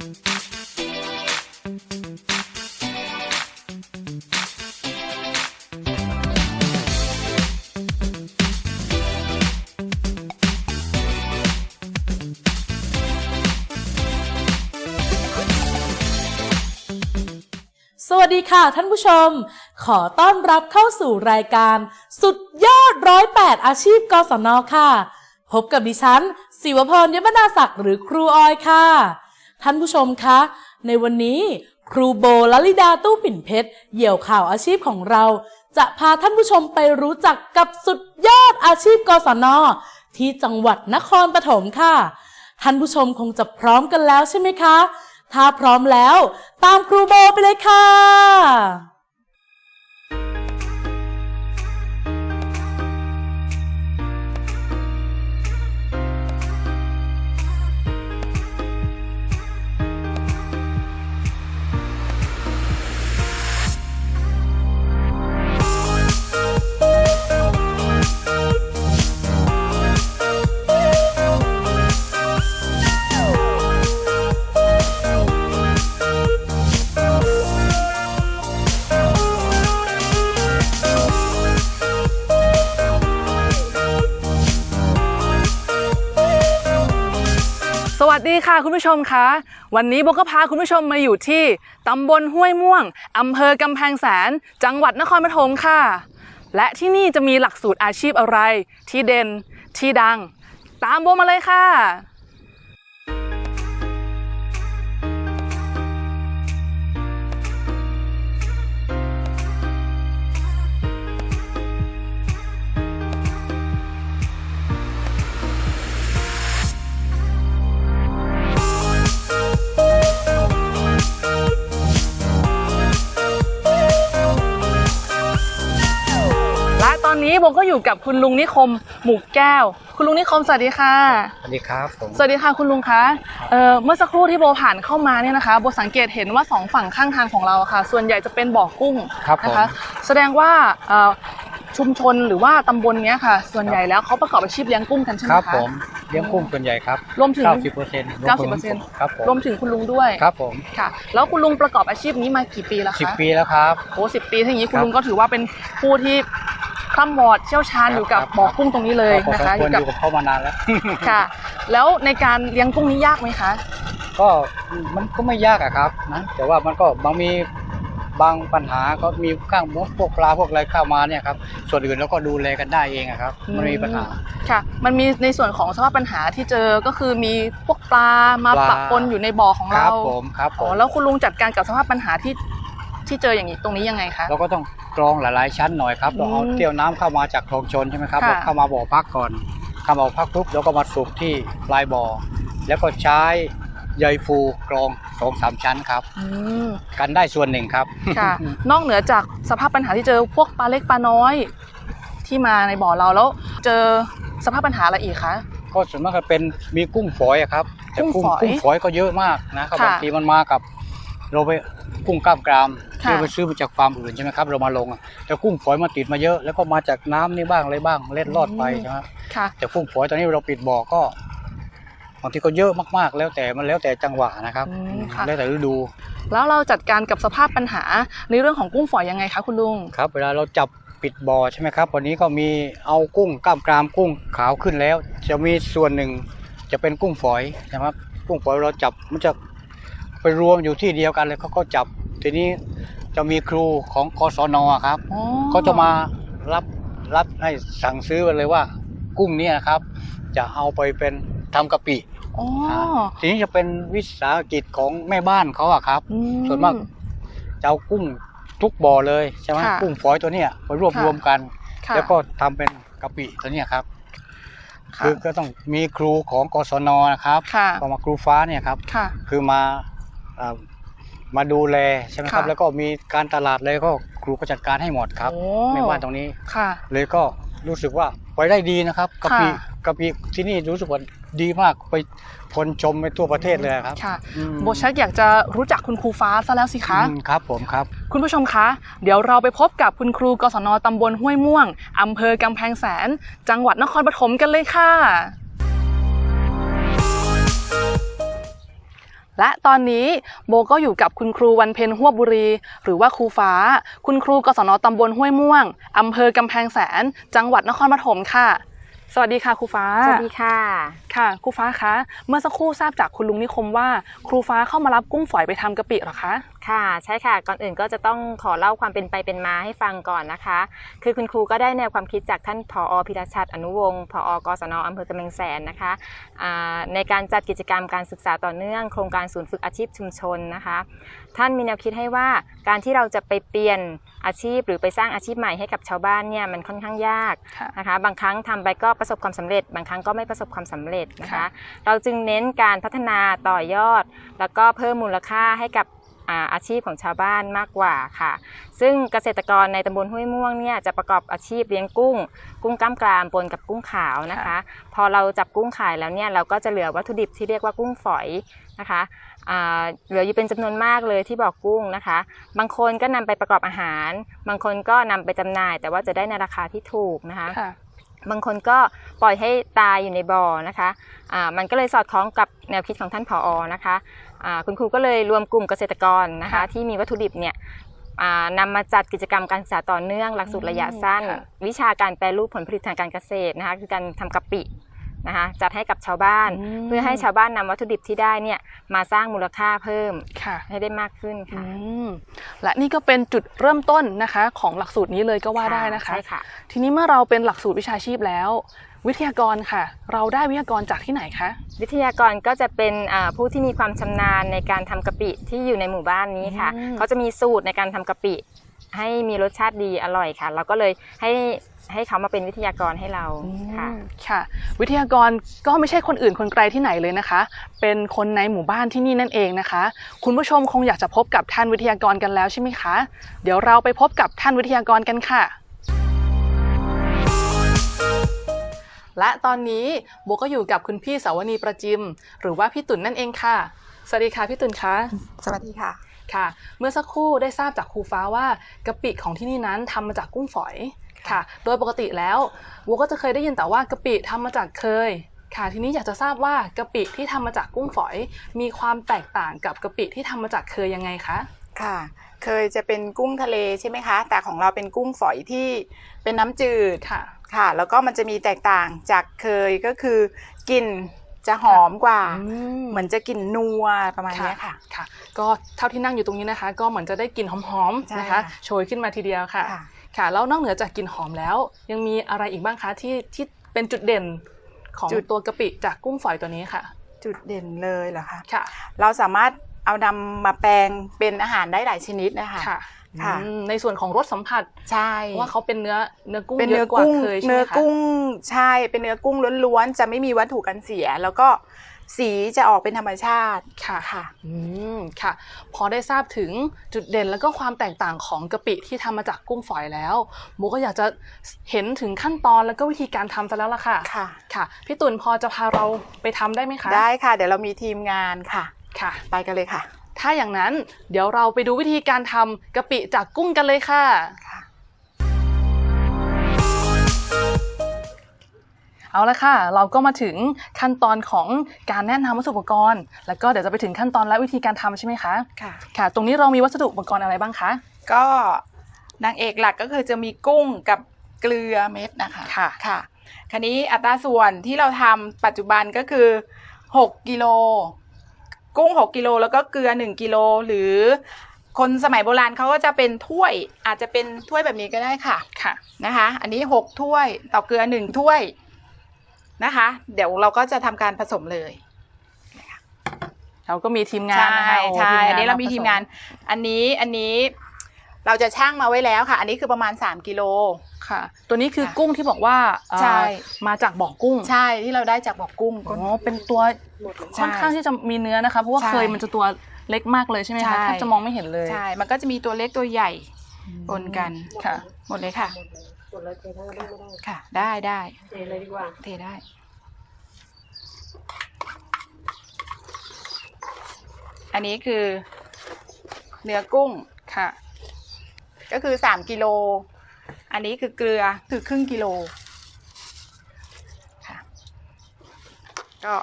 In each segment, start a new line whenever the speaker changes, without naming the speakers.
ั ดีค่ะท่านผู้ชม ขอต้อนรับเข้าสู่รายการ สุดยอดร้อยแปดอาชีพกศนค่ะ พบกับดิฉันศิวพรยมนาศักดิ์หรือครูออยค่ะ ท่านผู้ชมคะ ในวันนี้ครูโบลลิดาตู้ปิ่นเพชรเหยี่ยวข่าวอาชีพของเรา จะพาท่านผู้ชมไปรู้จักกับสุดยอดอาชีพกศนที่จังหวัดนครปฐมค่ะ ท่านผู้ชมคงจะพร้อมกันแล้วใช่ไหมคะ ถ้าพร้อมแล้ว ตามครูโบไปเลยค่ะ
ค่ะคุณผู้ชมคะวันนี้โบก็พาคุณผู้ชมมาอยู่ที่ตำบลห้วยม่วงอำเภอกำแพงแสน จังหวัดนครปฐมค่ะ และที่นี่จะมีหลักสูตรอาชีพอะไรที่เด่นที่ดัง ตามโบมาเลยค่ะ และตอนนี้โบก็อยู่กับคุณลุงนิคม หมูแก้ว คุณลุงนิคมสวัสดีค่ะ
สวัสดีครับผม
สวัสดีค่ะคุณลุงคะเอ่อเมื่อสักครู่ที่โบผ่านเข้ามาเนี่ยนะคะโบสังเกตเห็นว่าสองฝั่งข้างทางของเราอะค่ะ ส่วนใหญ่จะเป็นบ่อกุ้ง
ครับผม
นะคะ แสดงว่าเอ่อชุมชนหรือว่าตำบลเนี้ยค่ะ ส่วนใหญ่แล้วเขาประกอบอาชีพเลี้ยงกุ้งกันใช่ไหม
ครับ
คะ
ผมเลี้ยงกุ้งส่วนใหญ่ครับ
รวมถึง
90เปอร์เซ็นต์
90%
ครับผม
รวมถึงคุณลุงด้วย
ครับผม
ค่ะ แล้วคุณลุงประกอบอาชีพนี้มากี่ปีแล้ว
สิบ
คะ
ปีแล้วครับ
โอ้สิบปีถ้าอย่างนี้คุณ
ครับ
ลุงก็ถือว่าเป็นผู้ที่ คล่ำวอดเชี่ยวชาญอยู่กับ
ครับ
บ่อกุ้งตรงนี้เลย
พอ
นะ
สม
คะ
ควรอยู่กับเขามานานแล้ว
ค่ะ แล้วในการเลี้ยงกุ้งนี้ยากไหมคะ
ก็มันก็ไม่ยากอะครับนะแต่ว่ามันก็บางมีบางปัญหาก็มีข้างพวกปลาพวกอะไรเข้ามาเนี่ยครับส่วนอื่นเราก็ดูแลกันได้เองอะครับ มันไม่มีปัญหา
ค่ะ มันมีในส่วนของสภาพปัญหาที่เจอก็คือมีพวกปลามา
ปลา
ปะปนอยู่ในบ่อของ
ค
เรา
รับผมครับผ
อ๋อ
ม
แล้วคุณลุงจัดการกับสภาพปัญหาที่ ที่เจออย่างนี้ตรงนี้ยังไงคะ
เราก็ต้องกรองหลาย ๆ ชั้นหน่อยครับเราเอา
อืม
เที่ยวน้ำเข้ามาจากคลองชนใช่ไหมครับ
ค่ะ
เราเข้ามาบ่อพักก่อนเข้ามาบ่อพักปุ๊บแล้วก็มาสูบที่ปลายบ่อ แล้วก็ใช้ใยฟูกรองสองสามชั้นครับ
อืม
กันได้ส่วนหนึ่งครับ
ค่ะ นอกเหนือจากสภาพปัญหาที่เจอพวกปลาเล็กปลาน้อย ที่มาในบ่อเราแล้ว เจอสภาพปัญหาอะไรอีกคะ
ก็ส่วนมากก็เป็นมีกุ้งฝอยอะครับแต่
กุ้งฝอย
กุ้งฝอยก็เยอะมากนะครับ
ค่ะ
บางทีมันมากับ เราไป กุ้งกล้ามกราม
ค่ะ
ที่ไปซื้อมาจากฟาร์มอื่นใช่ไหมครับเรามาลงอะแต่กุ้งฝอยมาติดมาเยอะ แล้วก็มาจากน้ำนี่บ้างอะไรบ้างเล็ดลอดไปใช่ไหม
ค่ะ
แต่กุ้งฝอยตอนนี้เราปิดบ่อก็บางทีก็เยอะมากๆ แล้วแต่มันแล้วแต่จังหวะนะครับ
อืมค่ะ
แล้วแต่ฤดู
แล้วเราจัดการกับสภาพปัญหาในเรื่องของกุ้งฝอยยังไงคะคุณลุง
ครับ เวลาเราจับปิดบ่อใช่ไหมครับ วันนี้ก็มีเอากุ้งกล้ามกรามกุ้งขาวขึ้นแล้ว จะมีส่วนหนึ่งจะเป็นกุ้งฝอยนะครับ กุ้งฝอยเราจับมันจะไปรวมอยู่ที่เดียวกันเลยเขาก็จับ ทีนี้จะมีครูของกศนครับ
อ๋อ
เขาจะมารับรับให้สั่งซื้อไปเลยว่า กุ้งเนี่ยนะครับ จะเอาไปเป็นทำกะปิ
อ๋อ
ทีนี้จะเป็นวิสาหกิจของแม่บ้านเขาอะครับ
อื
ส่วนมากจะเอากุ้งทุกบ่อเลยใช่ไหม
ค่ะ
กุ้งฝอยตัวเนี้ยไปรวบ
ค่ะ
รวมกัน
ค่ะ
แล้วก็ทำเป็นกะปิตัวเนี้ยครับ
ค่ะ
คือก็ต้องมีครูของกศนนะครับ
ค่ะ
ก็มาครูฟ้าเนี่ยครับ
ค่ะ
คือมาเอ่อ มาดูแลใช่ไหมครับ
ค่ะ
แล้วก็มีการตลาดเลยก็ครูก็จัดการให้หมดครับ
โอ้
แม่บ้านตรงนี้
ค่ะ
เลยก็รู้สึกว่าไปได้ดีนะครับกะปิ
ค่ะ
กะปิที่นี่รู้สึกว่าดีมากไปคนชมไปทั่วประเทศเลยครับ
ค่ะ
อืม
โบชักอยากจะรู้จักคุณครูฟ้าซะแล้วสิคะ
อืมครับผมครับ
คุณผู้ชมคะ เดี๋ยวเราไปพบกับคุณครูกศนตำบลห้วยม่วงอำเภอกำแพงแสน จังหวัดนครปฐมกันเลยค่ะ และตอนนี้โบก็อยู่กับคุณครูวันเพ็ญหัวบุรี หรือว่าครูฟ้า คุณครูกศนตำบลห้วยม่วงอำเภอกำแพงแสน จังหวัดนครปฐมค่ะ สวัสดีค่ะครูฟ้า
สวัสดีค่ะ
ค่ะครูฟ้าคะ เมื่อสักครู่ทราบจากคุณลุงนิคมว่า ครูฟ้าเข้ามารับกุ้งฝอยไปทำกะปิเหรอคะ
ค่ะใช่ค่ะก่อนอื่นก็จะต้องขอเล่าความเป็นไปเป็นมาให้ฟังก่อนนะคะ คือคุณครูก็ได้แนวความคิดจากท่านผอพิรชัดอนุวงศ์ผอกศนอำเภอกำแพงแสนนะคะอ่าในการจัดกิจกรรมการศึกษาต่อเนื่องโครงการศูนย์ฝึกอาชีพชุมชนนะคะ ท่านมีแนวคิดให้ว่าการที่เราจะไปเปลี่ยนอาชีพ หรือไปสร้างอาชีพใหม่ให้กับชาวบ้านเนี่ยมันค่อนข้างยาก
ค่ะ
นะคะ บางครั้งทำไปก็ประสบความสำเร็จ บางครั้งก็ไม่ประสบความสำเร็จนะคะ
ค่ะ
เราจึงเน้นการพัฒนาต่อยอด แล้วก็เพิ่มมูลค่าให้กับ อ่าอาชีพของชาวบ้านมากกว่าค่ะ ซึ่งเกษตรกรในตำบลห้วยม่วงเนี่ยจะประกอบอาชีพเลี้ยงกุ้ง กุ้งกล้ามกรามปนกับกุ้งขาวนะคะ พอเราจับกุ้งขายแล้วเนี่ยเราก็จะเหลือวัตถุดิบที่เรียกว่ากุ้งฝอยนะคะอ่าเหลืออยู่เป็นจำนวนมากเลยที่บอกกุ้งนะคะ บางคนก็นำไปประกอบอาหาร บางคนก็นำไปจำหน่าย แต่ว่าจะได้ในราคาที่ถูกนะคะ
ค่ะ
บางคนก็ปล่อยให้ตายอยู่ในบ่อนะคะอ่ามันก็เลยสอดคล้องกับแนวคิดของท่านผอนะคะอ่า คุณครูก็เลยรวมกลุ่มเกษตรกรนะคะ
ค่ะ
ที่มีวัตถุดิบเนี่ยอ่านำมาจัดกิจกรรมการศึกษาต่อเนื่องหลักสูตรระยะสั้น
ค่ะ
วิชาการแปรรูปผลผลิตทางการเกษตรนะคะคือการทำกะปินะคะจัดให้กับชาวบ้าน เพื่อให้ชาวบ้านนำวัตถุดิบที่ได้เนี่ยมาสร้างมูลค่าเพิ่ม
ค่ะ
ให้ได้มากขึ้น
อื
ค่ะ
มและนี่ก็เป็นจุดเริ่มต้นนะคะ ของหลักสูตรนี้เลยก็ว่าได้นะคะ
ใช่ค่ะ
ทีนี้เมื่อเราเป็นหลักสูตรวิชาชีพแล้ว วิทยากรค่ะ เราได้วิทยากรจากที่ไหนคะ
วิทยากรก็จะเป็นอ่าผู้ที่มีความชำนาญในการทำกะปิที่อยู่ในหมู่บ้านนี้ค่ะ
อืม
เขาจะมีสูตรในการทำกะปิ ให้มีรสชาติดีอร่อยค่ะ เราก็เลยให้ให้เขามาเป็นวิทยากรให้เราค่ะ
อืมค่ะ วิทยากรก็ไม่ใช่คนอื่นคนไกลที่ไหนเลยนะคะ เป็นคนในหมู่บ้านที่นี่นั่นเองนะคะ คุณผู้ชมคงอยากจะพบกับท่านวิทยากรกันแล้วใช่ไหมคะ เดี๋ยวเราไปพบกับท่านวิทยากรกันค่ะ และตอนนี้โบก็อยู่กับคุณพี่สาวนีประจิม หรือว่าพี่ตุ่นนั่นเองค่ะ สวัสดีค่ะพี่ตุ่นคะ
สวัสดีค่ะ
ค่ะ เมื่อสักครู่ได้ทราบจากครูฟ้าว่ากะปิของที่นี่นั้นทำมาจากกุ้งฝอยค่ะ โดยปกติแล้วโบก็จะเคยได้ยินแต่ว่ากะปิทำมาจากเคยค่ะทีนี้อยากจะทราบว่ากะปิที่ทำมาจากกุ้งฝอย มีความแตกต่างกับกะปิที่ทำมาจากเคยยังไงคะ
ค่ะ เคยจะเป็นกุ้งทะเลใช่ไหมคะ แต่ของเราเป็นกุ้งฝอยที่เป็นน้ำจืด
ค่ะ
ค่ะ แล้วก็มันจะมีแตกต่างจากเคยก็คือกลิ่นจะหอมกว่า เหมือนจะกลิ่นนัวประมาณเนี้ยค่ะ
ค่ะ ก็เท่าที่นั่งอยู่ตรงนี้นะคะ ก็เหมือนจะได้กลิ่นหอม
ใช่
ๆนะคะ
ค่ะ
โชยขึ้นมาทีเดียวค่ะ
ค่ะ
ค่ะ แล้วนอกเหนือจากกลิ่นหอมแล้ว ยังมีอะไรอีกบ้างคะที่ที่เป็นจุดเด่นของ
จุด
ตัวกะปิจากกุ้งฝอยตัวนี้ค่ะ
จุดเด่นเลยเหรอคะ
ค่ะ
เราสามารถเอานำมาแปลงเป็นอาหารได้หลายชนิดนะคะ
ค่ะ
ค่ะ
อืม ในส่วนของรสสัมผัส
ใช่
ว่าเขาเป็นเนื้อเนื้อกุ้ง
เป็น
เย
เนื้อ
อะกว่า
กุ้ง
เคยใช่ไหม
เนื้อ
คะ
กุ้งใช่เป็นเนื้อกุ้งล้วนๆจะไม่มีวัตถุกันเสีย แล้วก็สีจะออกเป็นธรรมชาติ
ค่ะ
ค่ะ
อืมค่ะ พอได้ทราบถึงจุดเด่นแล้วก็ความแตกต่างของกะปิที่ทำมาจากกุ้งฝอยแล้วโมก็อยากจะเห็นถึงขั้นตอนแล้วก็วิธีการทำซะแล้วล่ะค่ะ
ค่ะ
ค่ะพี่ตุ่นพอจะพาเราไปทำได้ไหมคะ
ได้ค่ะ เดี๋ยวเรามีทีมงานค่ะ
ค่ะ
ไปกันเลยค่ะ
ถ้าอย่างนั้นเดี๋ยวเราไปดูวิธีการทำกะปิจากกุ้งกันเลยค่ะ
ค่ะ
เอาละค่ะ เราก็มาถึงขั้นตอนของการแนะนำวัสดุอุปกรณ์ แล้วก็เดี๋ยวจะไปถึงขั้นตอนและวิธีการทำใช่ไหมคะ
ค่ะ
ค่ะ ตรงนี้เรามีวัสดุอุปกรณ์อะไรบ้างคะ
ก็นางเอกหลักก็คือจะมีกุ้งกับเกลือเม็ดนะคะ
ค่ะ
ค่ะคันนี้อัตราส่วนที่เราทำปัจจุบันก็คือ 6กิโล กุ้ง 6กิโลแล้วก็เกลือ 1กิโลหรือคนสมัยโบราณเขาก็จะเป็นถ้วยอาจจะเป็นถ้วยแบบนี้ก็ได้ค่ะ
ค่ะ
นะคะ อันนี้6ถ้วยต่อเกลือ1ถ้วยนะคะ เดี๋ยวเราก็จะทำการผสมเลย
เราก็มีทีมงานนะคะโอ้
ใช่
ทีมง
อันนี้เรามี
ผส
ทีมงาน อันนี้อันนี้ เราจะช่างมาไว้แล้วค่ะ อันนี้คือประมาณ 3กิโล
ค่ะ ตัวนี้คือ
ค่ะ
กุ้งที่บอกว่าเอ่อ
ใช่
มาจากบ่อกุ้ง
ใช่ที่เราได้จากบ่อกุ้ง
อ๋อเป็นตัวค่อนข้างที่จะมีเนื้อนะคะ เพราะว่า
ใช่
เคยมันจะตัวเล็กมากเลยใช่ไหม
ใช่
คะแทบจะมองไม่เห็นเลย
ใช่ มันก็จะมีตัวเล็กตัวใหญ่ปนกัน
ค่ะ
หมดเลยค่ะ
กดแล้วเททั้งกระด้งไม่ได้
ค่ะ ได้ได้
เทเลยดีกว่า
เทได้ อันนี้คือ เนื้อกุ้ง ค่ะ ก็คือสามกิโล อันนี้คือเกลือคือครึ่งกิโลค่ะ ก็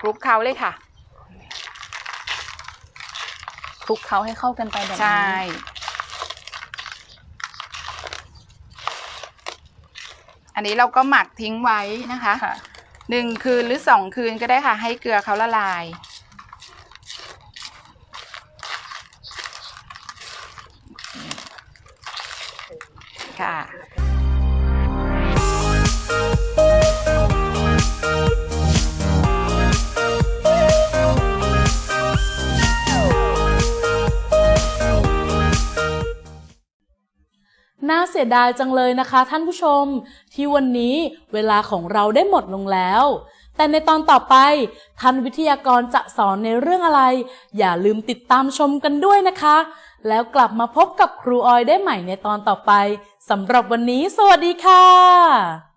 คลุกเคล้าเลยค่ะ
คลุกเคล้าให้เข้ากันไปแบบนี้
ใช่อันนี้เราก็หมักทิ้งไว้นะคะ
ค่ะ
หนึ่งคืนหรือสองคืนก็ได้ค่ะ ให้เกลือเขาละลาย ค่ะ
น่าเสียดายจังเลยนะคะท่านผู้ชม ที่วันนี้เวลาของเราได้หมดลงแล้ว แต่ในตอนต่อไปท่านวิทยากรจะสอนในเรื่องอะไร อย่าลืมติดตามชมกันด้วยนะคะ แล้วกลับมาพบกับครูออยได้ใหม่ในตอนต่อไปสำหรับวันนี้ สวัสดีค่ะ